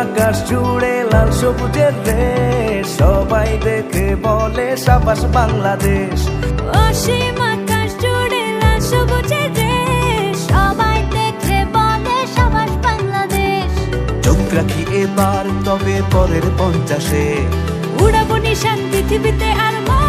আকাশ জুড়ে লাল সবুজের দেশ। সবাই দেখে বলে সাবাস বাংলাদেশ। অসীম আকাশ জুড়ে লাল সবুজের দেশ। সবাই দেখে বলে সাবাস বাংলাদেশ। চোখ রাখি এবার তবে পরের পঞ্চাশে। উড়াবো নিশান পৃথিবীতে আর মা